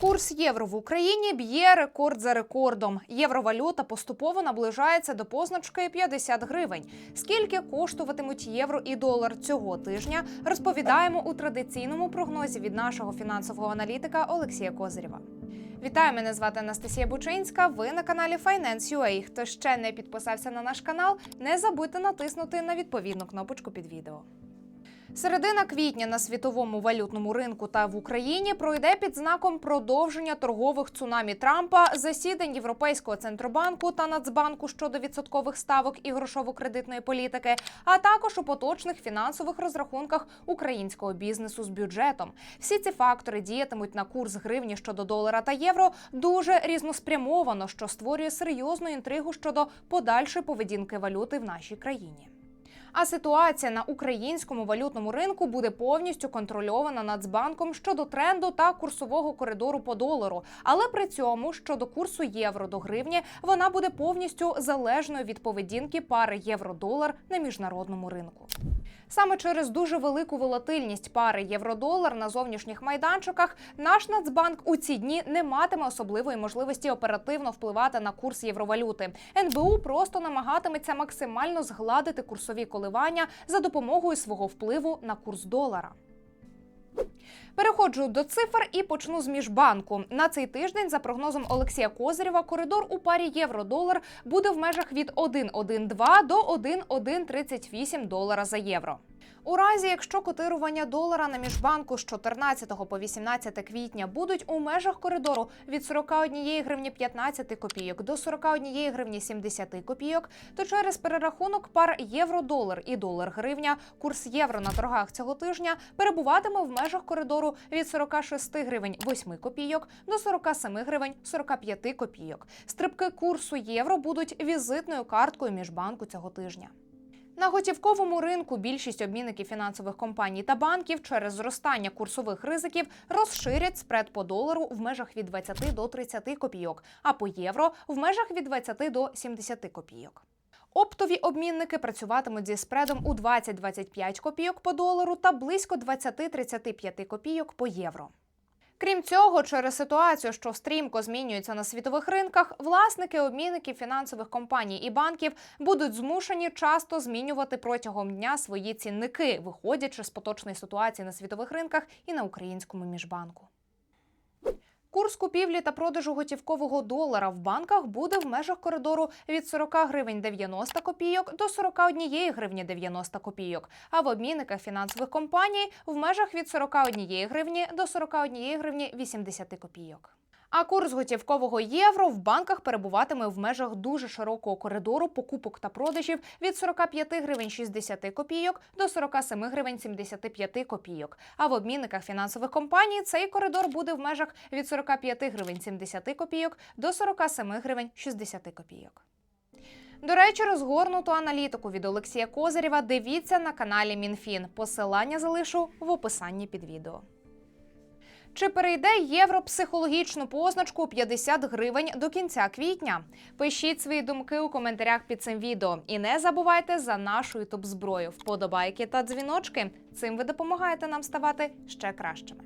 Курс євро в Україні б'є рекорд за рекордом. Євровалюта поступово наближається до позначки 50 гривень. Скільки коштуватимуть євро і долар цього тижня, розповідаємо у традиційному прогнозі від нашого фінансового аналітика Олексія Козирєва. Вітаю, мене звати Анастасія Бучинська. Ви на каналі Finance.ua. Хто ще не підписався на наш канал, не забудьте натиснути на відповідну кнопочку під відео. Середина квітня на світовому валютному ринку та в Україні пройде під знаком продовження торгових цунамі Трампа, засідань Європейського центробанку та Нацбанку щодо відсоткових ставок і грошово-кредитної політики, а також у поточних фінансових розрахунках українського бізнесу з бюджетом. Всі ці фактори діятимуть на курс гривні щодо долара та євро дуже різноспрямовано, що створює серйозну інтригу щодо подальшої поведінки валюти в нашій країні. А ситуація на українському валютному ринку буде повністю контрольована Нацбанком щодо тренду та курсового коридору по долару. Але при цьому щодо курсу євро до гривні вона буде повністю залежною від поведінки пари євро-долар на міжнародному ринку. Саме через дуже велику волатильність пари євро-долар на зовнішніх майданчиках наш Нацбанк у ці дні не матиме особливої можливості оперативно впливати на курс євровалюти. НБУ просто намагатиметься максимально згладити курсові коливання за допомогою свого впливу на курс долара. Переходжу до цифр і почну з міжбанку. На цей тиждень, за прогнозом Олексія Козирєва, коридор у парі євро-долар буде в межах від 1,12 до 1,138 долара за євро. У разі, якщо котирування долара на міжбанку з 14 по 18 квітня будуть у межах коридору від 41 гривні 15 копійок до 41 гривні 70 копійок, то через перерахунок пар євро-долар і долар-гривня курс євро на торгах цього тижня перебуватиме в межах коридору від 46 гривень 8 копійок до 47 гривень 45 копійок. Стрибки курсу євро будуть візитною карткою міжбанку цього тижня. На готівковому ринку більшість обмінників фінансових компаній та банків через зростання курсових ризиків розширять спред по долару в межах від 20 до 30 копійок, а по євро в межах від 20 до 70 копійок. Оптові обмінники працюватимуть зі спредом у 20-25 копійок по долару та близько 20-35 копійок по євро. Крім цього, через ситуацію, що стрімко змінюється на світових ринках, власники обмінників фінансових компаній і банків будуть змушені часто змінювати протягом дня свої цінники, виходячи з поточної ситуації на світових ринках і на українському міжбанку. Курс купівлі та продажу готівкового долара в банках буде в межах коридору від 40 гривень 90 копійок до 41 гривні 90 копійок, а в обмінниках фінансових компаній в межах від 41 гривні до 41 гривні 80 копійок. А курс готівкового євро в банках перебуватиме в межах дуже широкого коридору покупок та продажів від 45 гривень 60 копійок до 47 гривень 75 копійок. А в обмінниках фінансових компаній цей коридор буде в межах від 45 гривень 70 копійок до 47 гривень 60 копійок. До речі, розгорнуту аналітику від Олексія Козирєва дивіться на каналі МінФін. Посилання залишу в описанні під відео. Чи перейде євро психологічну позначку 50 гривень до кінця квітня? Пишіть свої думки у коментарях під цим відео. І не забувайте за нашу ютуб зброю, вподобайки та дзвіночки. Цим ви допомагаєте нам ставати ще кращими.